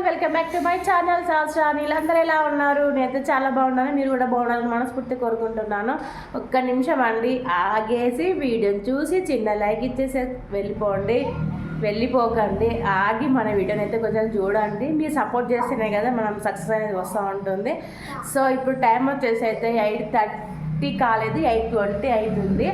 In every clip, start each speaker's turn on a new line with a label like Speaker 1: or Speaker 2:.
Speaker 1: అండి. Welcome back to my channel సంవత్సరాలు వీళ్ళందరూ ఎలా ఉన్నారు? నేనైతే చాలా బాగున్నాను. మీరు కూడా బాగున్నారని మనస్ఫూర్తి కోరుకుంటున్నాను. ఒక్క నిమిషం అండి. ఆగేసి వీడియోని చూసి చిన్న లైక్ ఇచ్చేసి వెళ్ళిపోండి. వెళ్ళిపోకండి. ఆగి మన వీడియోని అయితే కొంచెం చూడండి. మీరు సపోర్ట్ చేస్తేనే కదా మనం సక్సెస్ అనేది వస్తూ ఉంటుంది. సో ఇప్పుడు టైం వచ్చేసి అయితే ఎయిట్ థర్టీ కాలేదు. ఎయిట్ ట్వంటీ అవుతుంది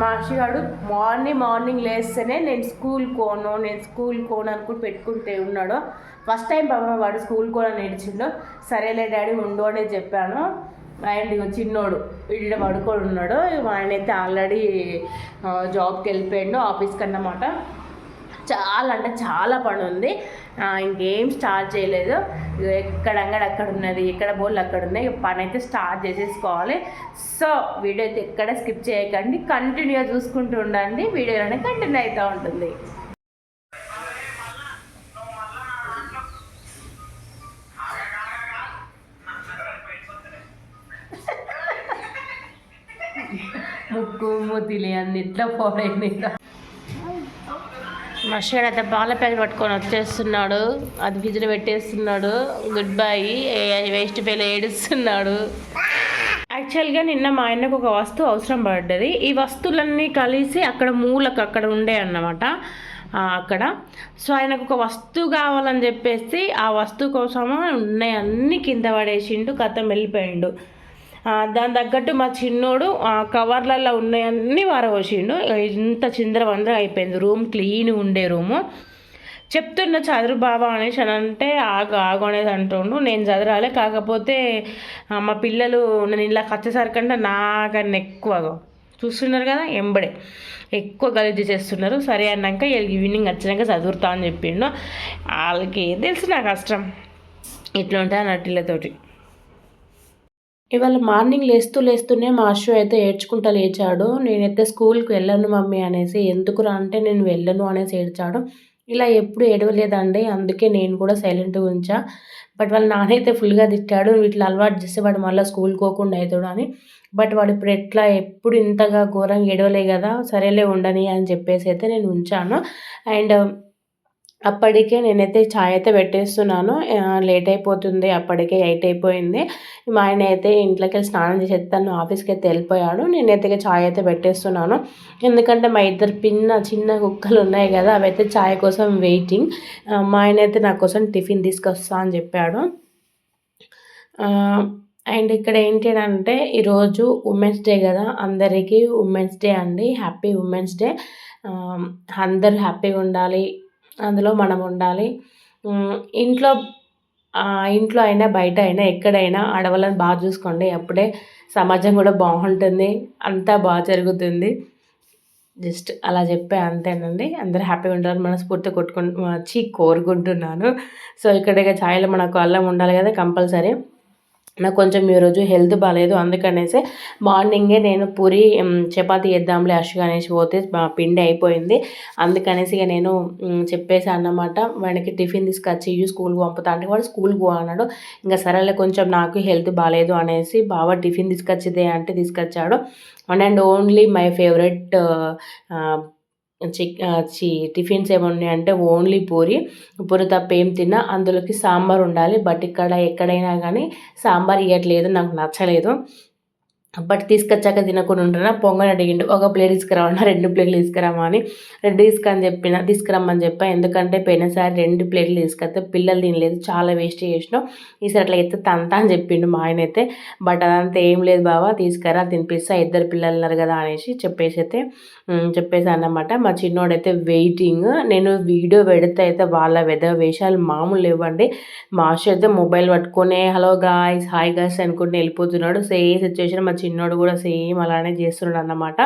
Speaker 1: మా అర్షిగాడు మార్నింగ్ మార్నింగ్ లేస్తేనే నేను స్కూల్ కోను నేను స్కూల్ కోను అనుకుని పెట్టుకుంటే ఉన్నాడు. ఫస్ట్ టైం పాపం వాడు స్కూల్ కూడా నేర్చిండు. సరేలే డాడీ ఉండు అని చెప్పాను. అండ్ చిన్నోడు వీళ్ళు పడుకొని ఉన్నాడు. ఆయన అయితే ఆల్రెడీ జాబ్కి వెళ్ళిపోయాడు ఆఫీస్కి అన్నమాట. చాలా అంటే చాలా పని ఉంది. ఇంకేం స్టార్ట్ చేయలేదు. ఎక్కడంగడ ఎక్కడ అక్కడ ఉన్నది ఎక్కడ బోల్ అక్కడ ఉన్నాయి పని అయితే స్టార్ట్ చేసేసుకోవాలి. సో వీడియో అయితే ఎక్కడ స్కిప్ చేయకండి. కంటిన్యూగా చూసుకుంటూ ఉండండి. వీడియోలోనే కంటిన్యూ అవుతూ ఉంటుంది. ముక్కు మూతిలి అన్నిట్లో పోడైంది మషాడ్ అయితే పాల ప్యాకెట్ పట్టుకొని వచ్చేస్తున్నాడు. అది ఫ్రిడ్జ్లో పెట్టేస్తున్నాడు. Good bye. వేస్ట్ పేలు ఏడుస్తున్నాడు. యాక్చువల్గా నిన్న మా ఆయనకు ఒక వస్తువు అవసరం పడ్డది. ఈ వస్తువులన్నీ కలిసి అక్కడ మూలకు అక్కడ ఉండే అన్నమాట. ఆ, అక్కడ. సో ఆయనకు ఒక వస్తువు కావాలని చెప్పేసి ఆ వస్తువు కోసము ఉన్నాయి. అన్నీ కింద పడేసిండు కథం వెళ్ళిపోయిండు. దాని తగ్గట్టు మా చిన్నోడు ఆ కవర్లలో ఉన్నాయన్నీ వారవోసిండు ఇంత చిందరవందర అయిపోయింది. రూమ్ క్లీన్ ఉండే రూము. చెప్తున్న చదురు బాబా అనేసి అని అంటే ఆగు ఆగు అనేది అంటుండు. నేను చదరాలే కాకపోతే మా పిల్లలు నేను ఇలా వచ్చేసరికంటే నాకన్నా ఎక్కువగా. చూస్తున్నారు కదా ఎంబడే. ఎక్కువ గలీజు చేస్తున్నారు. సరే అన్నాక ఈవినింగ్ వచ్చినాక చదువుతా అని చెప్పిండు. వాళ్ళకి ఏం నా కష్టం. ఇట్లా ఉంటాయి నటిలతోటి ఇవాళ మార్నింగ్ లేస్తూ లేస్తూనే మా అశ్వ అయితే ఏడ్చుకుంటా లేచాడు. నేనైతే స్కూల్కి వెళ్ళను మమ్మీ అనేసి ఎందుకురా అంటే నేను వెళ్ళను అనేసి ఏడ్చాడు. ఇలా ఎప్పుడు ఏడవలేదండి. అందుకే నేను కూడా సైలెంట్గా ఉంచా. బట్ వాళ్ళ నాన్నైతే ఫుల్గా తిట్టాడు. వీటిలో అలవాటు చేస్తే వాడు మళ్ళీ స్కూల్ పోకుండా అవుతాడు అని. బట్ వాడు ఇప్పుడు ఎట్లా ఎప్పుడు ఇంతగా ఘోరంగా ఏడవలే కదా సరేలే ఉండని అని చెప్పేసి అయితే నేను ఉంచాను. అండ్ అప్పటికే నేనైతే ఛాయ్ అయితే పెట్టేస్తున్నాను. లేట్ అయిపోతుంది. అప్పటికే ఎయిట్ అయిపోయింది. మా ఆయన అయితే ఇంట్లోకి వెళ్ళి స్నానం చేసి తను ఆఫీస్కి అయితే వెళ్ళిపోయాడు. నేనైతే ఛాయ్ అయితే పెట్టేస్తున్నాను. ఎందుకంటే మా ఇద్దరు పిన్న చిన్న కుక్కలు ఉన్నాయి కదా అవి అయితే ఛాయ్ కోసం వెయిటింగ్. మా ఆయన అయితే నా కోసం టిఫిన్ తీసుకొస్తా అని చెప్పాడు. అండ్ ఇక్కడ ఏంటి అంటే ఈరోజు ఉమెన్స్ డే కదా. అందరికీ ఉమెన్స్ డే అండి. Happy women's day. అందరూ హ్యాపీగా ఉండాలి. అందులో మనం ఉండాలి. ఇంట్లో ఇంట్లో అయినా బయట అయినా ఎక్కడైనా ఆడవాళ్ళని బాగా చూసుకోండి. అప్పుడే సమాజం కూడా బాగుంటుంది. అంతా బాగా జరుగుతుంది. జస్ట్ అలా చెప్పే అంతేనండి. అందరూ హ్యాపీగా ఉండాలని మనస్ఫూర్తి కొట్టుకుంటు వచ్చి కోరుకుంటున్నాను. సో ఇక్కడ ఇక మనకు అల్లం ఉండాలి కదా కంపల్సరీ. నాకు కొంచెం ఈరోజు హెల్త్ బాగాలేదు అందుకనేసి మార్నింగే నేను పూరి చపాతి వేద్దాంలే చేద్దాంలే అనేసి పోతే మా పిండి అయిపోయింది. అందుకనేసి ఇక నేను చెప్పేసాను అన్నమాట వాడికి టిఫిన్ తీసుకొచ్చి ఇవి స్కూల్కి పంపుతా అంటే వాడు స్కూల్కి పో అన్నాడు. ఇంకా సరేలే కొంచెం నాకు హెల్త్ బాగాలేదు అనేసి బాబా టిఫిన్ తీసుకొచ్చిదే అంటే తీసుకొచ్చాడు. And and only my favourite చిక్ చి టిఫిన్స్ ఏమున్నాయంటే ఓన్లీ పూరి పూరి తప్ప ఏం తిన్నా అందులోకి సాంబార్ ఉండాలి. బట్ ఇక్కడ ఎక్కడైనా కానీ సాంబార్ ఇవ్వట్లేదు నాకు నచ్చలేదు. బట్ తీసుకొచ్చాక తినకుండా ఉంటారా పొంగని అడిగిండు. ఒక ప్లేట్ తీసుకురావన్నా రెండు ప్లేట్లు తీసుకురామా అని. రెండు తీసుకురని చెప్పిన తీసుకురమ్మని చెప్పా. ఎందుకంటే పోయినసారి రెండు ప్లేట్లు తీసుకొస్తే పిల్లలు తినలేదు. చాలా వేస్ట్ చేసినాం. ఈసారి అట్లా అయితే తంతా అని చెప్పిండు మా ఆయన అయితే. బట్ అదంతా ఏం లేదు బావా తీసుకురా తినిపిస్తా. ఇద్దరు పిల్లలు ఉన్నారు కదా అనేసి చెప్పేసి అయితే చెప్పేసాను అన్నమాట. మా చిన్నోడైతే వెయిటింగ్ నేను వీడియో పెడితే అయితే వాళ్ళ వెద వేషాలు మామూలు ఇవ్వండి మాస్టర్ అయితే మొబైల్ పట్టుకొని హలో గాయస్ హాయ్ గాయస్ అనుకుంటూ వెళ్ళిపోతున్నాడు. సేమ్ సిచ్యువేషన్ మా చిన్నోడు కూడా సేమ్ అలానే చేస్తున్నాడు అన్నమాట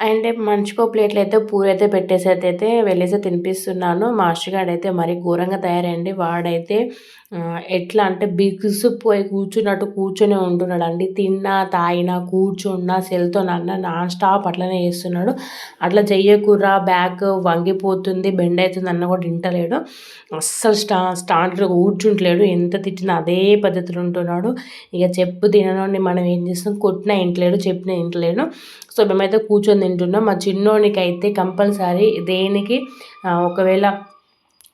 Speaker 1: అండ్ మంచుకో ప్లేట్లు అయితే పూరి అయితే పెట్టేసి అయితే వెళ్ళేసి తినిపిస్తున్నాను. మాస్టర్ గారు అయితే మరీ ఘోరంగా తయారైంది. వాడైతే ఎట్లా అంటే బిగుసిపోయి కూర్చున్నట్టు కూర్చొని ఉంటున్నాడు అండి తిన్నా తాగినా కూర్చున్నా సెల్తో నాన్న నాన్ స్టాప్ అట్లనే చేస్తున్నాడు. అట్లా చెయ్యకుర్రా బ్యాక్ వంగిపోతుంది బెండ్ అవుతుంది అన్న కూడా వింటలేడు అస్సలు స్టా స్టాండర్డ్గా కూర్చుంటలేడు. ఎంత తిట్టినా అదే పద్ధతిలో ఉంటున్నాడు. ఇక చెప్పు తిననోడిని మనం ఏం చేస్తాం? కొట్టినా ఇంటలేడు చెప్పినా ఇంటలేడు. సో మేమైతే కూర్చొని తింటున్నాం. మా చిన్నోడికైతే అయితే కంపల్సరీ దేనికి? ఒకవేళ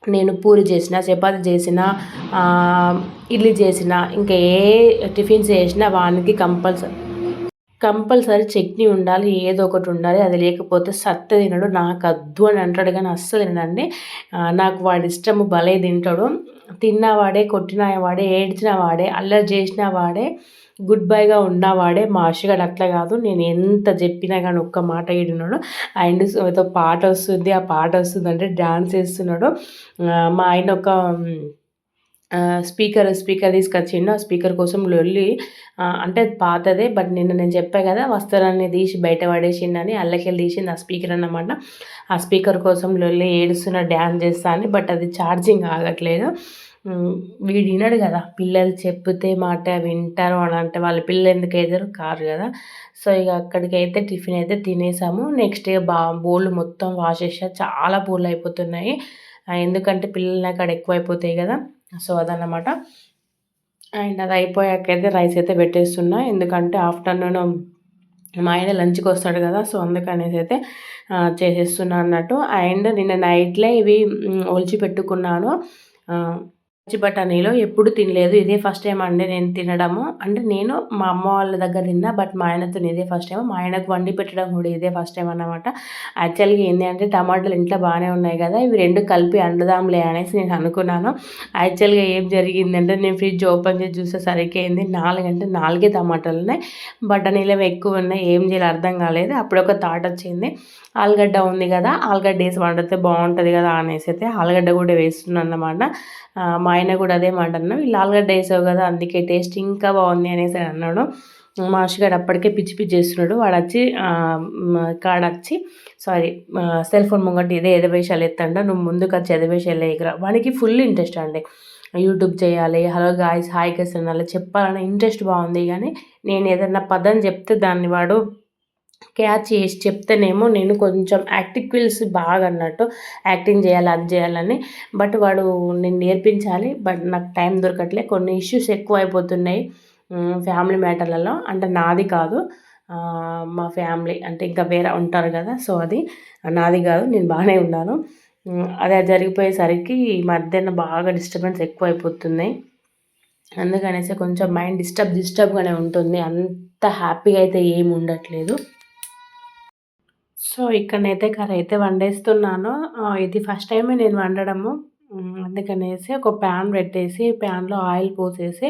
Speaker 1: నేను పూరి చేసిన చపాతి చేసిన ఇడ్లీ చేసిన ఇంకా ఏ టిఫిన్స్ చేసినా వానికి కంపల్సరీ కంపల్సరీ చట్నీ ఉండాలి ఏదో ఒకటి ఉండాలి అది లేకపోతే సత్త తినడు. నాకు అద్దు అని అంటాడు కానీ అస్సలు తినండి నాకు వాడి ఇష్టము భలే తింటాడు. తిన్నవాడే కొట్టిన వాడే ఏడ్చిన వాడే అల్లరి చేసిన వాడే గుడ్ బైగా ఉన్నవాడే మా అషగాడు అట్లా కాదు. నేను ఎంత చెప్పినా కానీ ఒక్క మాట ఏడున్నాడు. అండ్ ఏదో పాట వస్తుంది ఆ పాట వస్తుంది అంటే డ్యాన్స్ వేస్తున్నాడు మా ఆయన ఒక స్పీకర్ స్పీకర్ తీసుకొచ్చిండు. ఆ స్పీకర్ కోసం లొల్లి అంటే పాతదే బట్ నిన్న నేను చెప్పా కదా వస్త్రాన్ని తీసి బయట పడేసిండని అల్లకెళ్ళి తీసింది ఆ స్పీకర్ అన్నమాట. ఆ స్పీకర్ కోసం లొల్లి ఏడుస్తున్న డ్యాన్స్ చేస్తా అని బట్ అది ఛార్జింగ్ ఆగట్లేదు. వీడు వినడు కదా పిల్లలు చెప్తే మాట వింటారు అని అంటే వాళ్ళ పిల్లలు ఎందుకు ఎదురు కారు కదా. సో ఇక అక్కడికైతే టిఫిన్ అయితే తినేసాము. నెక్స్ట్ బా బోళ్ళు మొత్తం వాష్ చేసా. చాలా బోళ్ళు అయిపోతున్నాయి. ఎందుకంటే పిల్లలు అక్కడ ఎక్కువ అయిపోతాయి కదా. సో అదన్నమాట. అండ్ అది అయిపోయాకైతే రైస్ అయితే పెట్టేస్తున్నా. ఎందుకంటే ఆఫ్టర్నూన్ మా ఆయన లంచ్కి వస్తాడు కదా సో అందుకనేసి అయితే చేసేస్తున్నా అన్నట్టు. అండ్ నిన్న నైట్లే ఇవి ఒలిచి పెట్టుకున్నాను. పచ్చి బఠానీలో ఎప్పుడు తినలేదు. ఇదే ఫస్ట్ టైం అండి నేను తినడము. అంటే నేను మా అమ్మ వాళ్ళ దగ్గర తిన్నా బట్ మా ఆయనతో ఇదే ఫస్ట్ టైం మా ఆయనకు వండి పెట్టడం కూడా ఇదే ఫస్ట్ టైం అన్నమాట. యాక్చువల్గా ఏంటి అంటే టమాటాలు ఇంట్లో బాగానే ఉన్నాయి కదా ఇవి రెండు కలిపి అండదాంలే అనేసి నేను అనుకున్నాను. యాక్చువల్గా ఏం జరిగిందంటే నేను ఫ్రిడ్జ్ ఓపెన్ చేసి చూసేసరికి ఏంది నాలుగు అంటే నాలుగే టమాటాలు ఉన్నాయి. బఠానీలు ఎక్కువ ఉన్నాయి ఏం చేయాలి అర్థం కాలేదు. అప్పుడు ఒక థాట్ వచ్చింది ఆలుగడ్డ ఉంది కదా ఆలుగడ్డ వేసి వండితే బాగుంటుంది కదా అనేసి అయితే ఆలుగడ్డ కూడా వేస్తున్నాను అన్నమాట. మా ఆయన కూడా అదే మాట అన్నాం వీళ్ళు ఆలుగడ్డ వేసావు కదా అందుకే టేస్ట్ ఇంకా బాగుంది అనేసి అన్నాడు. మా గారు అప్పటికే పిచ్చి పిచ్చి చేస్తున్నాడు. వాడు వచ్చి కాడ వచ్చి సారీ సెల్ ఫోన్ ముంగట్టి ఇదే ఎదవేషాలు ఎత్తండ నువ్వు ముందుకు వచ్చి ఎదవేషాలు ఎగరా వాడికి ఫుల్ ఇంట్రెస్ట్ అండి. యూట్యూబ్ చేయాలి హలో గాయస్ హాయ్ గస్ అనాలి చెప్పాలని ఇంట్రెస్ట్ బాగుంది. కానీ నేను ఏదన్నా పదం చెప్తే దాన్ని వాడు క్యాచ్ చేసి చెప్తేనేమో నేను కొంచెం యాక్టిక్విల్స్ బాగా అన్నట్టు యాక్టింగ్ చేయాలి అది చేయాలని. బట్ వాడు నేను నేర్పించాలి బట్ నాకు టైం దొరకట్లే. కొన్ని ఇష్యూస్ ఎక్కువ అయిపోతున్నాయి ఫ్యామిలీ మ్యాటర్లలో అంటే నాది కాదు. మా ఫ్యామిలీ అంటే ఇంకా వేరే ఉంటారు కదా సో అది నాది కాదు నేను బాగానే ఉన్నాను. అదే జరిగిపోయేసరికి ఈ మధ్యన బాగా డిస్టర్బెన్స్ ఎక్కువ అయిపోతున్నాయి అందుకనేసి కొంచెం మైండ్ డిస్టర్బ్ డిస్టర్బ్గానే ఉంటుంది. అంత హ్యాపీగా అయితే ఏమి ఉండట్లేదు. సో ఇక్కడనైతే కర్రీ అయితే వండేస్తున్నాను ఇది ఫస్ట్ టైమే నేను వండడము. అందుకనేసి ఒక ప్యాన్ పెట్టేసి ప్యాన్లో ఆయిల్ పోసేసి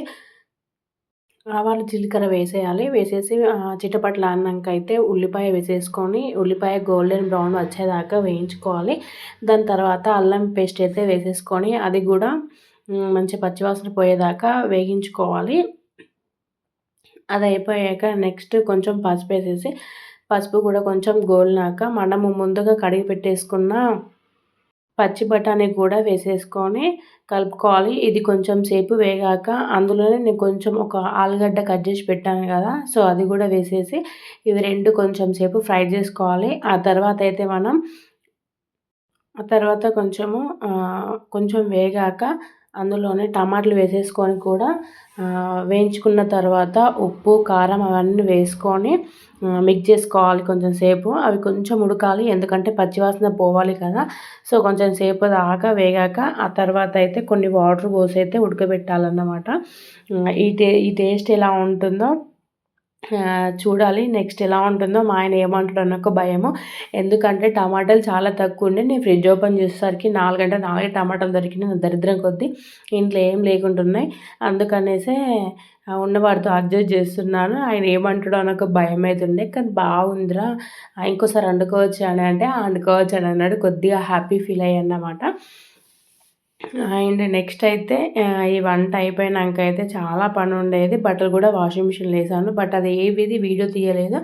Speaker 1: ఆవాలు జీలకర్ర వేసేయాలి. వేసేసి చిట్టపట్ల అన్నాక అయితే ఉల్లిపాయ వేసేసుకొని ఉల్లిపాయ గోల్డెన్ బ్రౌన్ వచ్చేదాకా వేయించుకోవాలి. దాని తర్వాత అల్లం పేస్ట్ అయితే వేసేసుకొని అది కూడా మంచి పచ్చివాసన పోయేదాకా వేగించుకోవాలి. అది అయిపోయాక నెక్స్ట్ కొంచెం పసుపు వేసేసి పసుపు కూడా కొంచెం గోలినాక మనము ముందుగా కడిగి పెట్టేసుకున్న పచ్చి బఠానీ కూడా వేసేసుకొని కలుపుకోవాలి. ఇది కొంచెం సేపు వేగాక అందులోనే నేను కొంచెం ఒక ఆలుగడ్డ కట్ చేసి పెట్టాను కదా సో అది కూడా వేసేసి ఇవి రెండు కొంచెం సేపు ఫ్రై చేసుకోవాలి. ఆ తర్వాత అయితే మనం ఆ తర్వాత కొంచెము కొంచెం వేగాక అందులోనే టమాటాలు వేసేసుకొని కూడా వేయించుకున్న తర్వాత ఉప్పు కారం అవన్నీ వేసుకొని మిక్స్ చేసుకోవాలి కొంచెం సేపు. అవి కొంచెం ఉడకాలి ఎందుకంటే పచ్చివాసన పోవాలి కదా. సో కొంచెం సేపు దాకా వేగాక ఆ తర్వాత అయితే కొన్ని వాటర్ పోసి అయితే ఉడకబెట్టాలన్నమాట ఈ టే ఈ టేస్ట్ ఎలా ఉంటుందో చూడాలి. నెక్స్ట్ ఎలా ఉంటుందో మా ఆయన ఏమంటాడు అన్న ఒక భయము. ఎందుకంటే టమాటాలు చాలా తక్కువ ఉండే. నేను ఫ్రిడ్జ్ ఓపెన్ చేసేసరికి నాలుగంటే నాలుగే టమాటాలు దొరికినాయి. దరిద్రం కొద్దీ ఇంట్లో ఏం లేకుంటున్నాయి అందుకనేసే ఉన్నవాడితో అడ్జస్ట్ చేస్తున్నాను. ఆయన ఏమంటాడో అని ఒక భయం అయితే ఉండే. కానీ బాగుందిరా ఇంకోసారి వండుకోవచ్చు అని అంటే వండుకోవచ్చు అని అన్నాడు. కొద్దిగా హ్యాపీ ఫీల్ అయ్యాన్నమాట అండ్ నెక్స్ట్ అయితే ఈ వంట అయిపోయినాక అయితే చాలా పని ఉండేది బట్టలు కూడా వాషింగ్ మిషన్లో వేసాను. బట్ అది ఏవిది వీడియో తీయలేదు.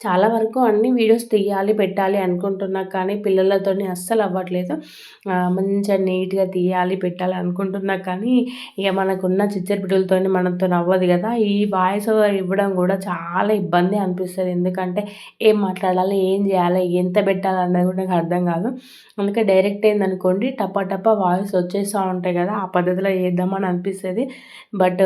Speaker 1: చాలా వరకు అన్ని వీడియోస్ తీయాలి పెట్టాలి అనుకుంటున్నా కానీ పిల్లలతో అస్సలు అవ్వట్లేదు. మంచిగా నీట్గా తీయాలి పెట్టాలి అనుకుంటున్నా కానీ ఇక మనకున్న చిచ్చరి బిడ్డలతో మనతో అవ్వదు కదా. ఈ వాయిస్ ఓవర్ ఇవ్వడం కూడా చాలా ఇబ్బంది అనిపిస్తుంది. ఎందుకంటే ఏం మాట్లాడాలి ఏం చేయాలి ఎంత పెట్టాలి అన్నది కూడా నాకు అర్థం కాదు. అందుకే డైరెక్ట్ ఏందనుకోండి టపా టపా వాయిస్ వచ్చేస్తూ ఉంటాయి కదా. ఆ పద్ధతిలో చేద్దామని అనిపిస్తుంది. బట్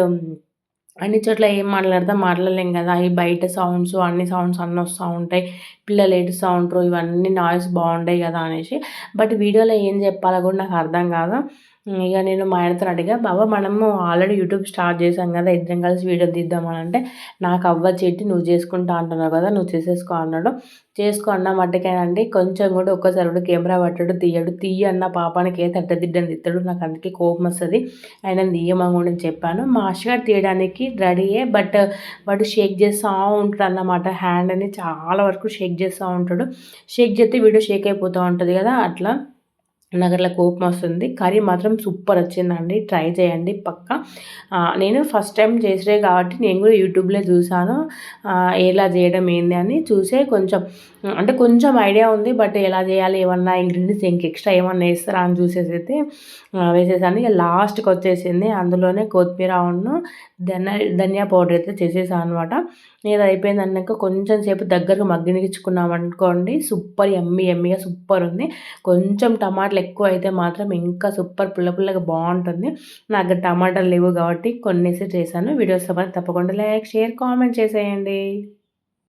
Speaker 1: అన్ని చోట్ల ఏం మాట్లాడితే మాట్లాడలేం కదా. ఈ బయట సౌండ్స్ అన్ని సౌండ్స్ అన్నీ వస్తూ ఉంటాయి. పిల్లలు ఏడుస్తూ ఉంటారు ఇవన్నీ నాయిస్ బాగుంటాయి కదా అనేసి. బట్ వీడియోలో ఏం చెప్పాలో కూడా నాకు అర్థం కాదు. ఇక నేను మా ఆయనతో అడిగా బాబా మనము ఆల్రెడీ యూట్యూబ్ స్టార్ట్ చేసాం కదా ఇద్దరం కలిసి వీడియో తీద్దామని అంటే నాకు అవ్వ చెట్టి నువ్వు చేసుకుంటా అంటున్నావు కదా నువ్వు చేసేసుకో అన్నాడు. చేసుకో అన్న మట్టుకేనండి కొంచెం కూడా ఒక్కసారి కూడా కెమెరా పట్టాడు తీయడు తీయ అన్న పాపానికి ఏ తట్టదిడ్డని తిత్తాడు నాకు అందుకే కోపం వస్తుంది. ఆయన తీయమని చెప్పాను. మా తీయడానికి రెడీయే బట్ వాడు షేక్ చేస్తూ ఉంటాడు అన్నమాట. హ్యాండ్ అని చాలా వరకు షేక్ చేస్తూ ఉంటాడు. షేక్ చేస్తే వీడియో షేక్ అయిపోతూ ఉంటుంది కదా అట్లా. నాకు అట్లా కోపం వస్తుంది. కర్రీ మాత్రం సూపర్ వచ్చిందండి. ట్రై చేయండి పక్క. నేను ఫస్ట్ టైం చేసే కాబట్టి నేను కూడా యూట్యూబ్లో చూసాను ఎలా చేయడం ఏంది అని చూసే కొంచెం అంటే కొంచెం ఐడియా ఉంది. బట్ ఎలా చేయాలి ఏమన్నా ఇంగ్రీడియంట్స్ ఇంక ఎక్స్ట్రా ఏమన్నా వేస్తారా అని చూసేసి అయితే వేసేసాను. ఇక లాస్ట్కి వచ్చేసింది. అందులోనే కొత్తిమీర ఉన్న ధనియా ధనియా పౌడర్ అయితే చేసేసాను అనమాట ఇది అయిపోయింది అన్నాక కొంచెం సేపు దగ్గరకు మగ్గనిచ్చుకున్నాం అనుకోండి. సూపర్ ఎమ్మి ఎమ్మిగా సూపర్ ఉంది. కొంచెం టమాటాలు ఎక్కువ అయితే మాత్రం ఇంకా సూపర్ పుల్ల పుల్లగా బాగుంటుంది. నాకు టమాటాలు లేవు కాబట్టి కొన్నేసి చేశాను. వీడియోస్ తప్పకుండా లైక్ షేర్ కామెంట్ చేసేయండి.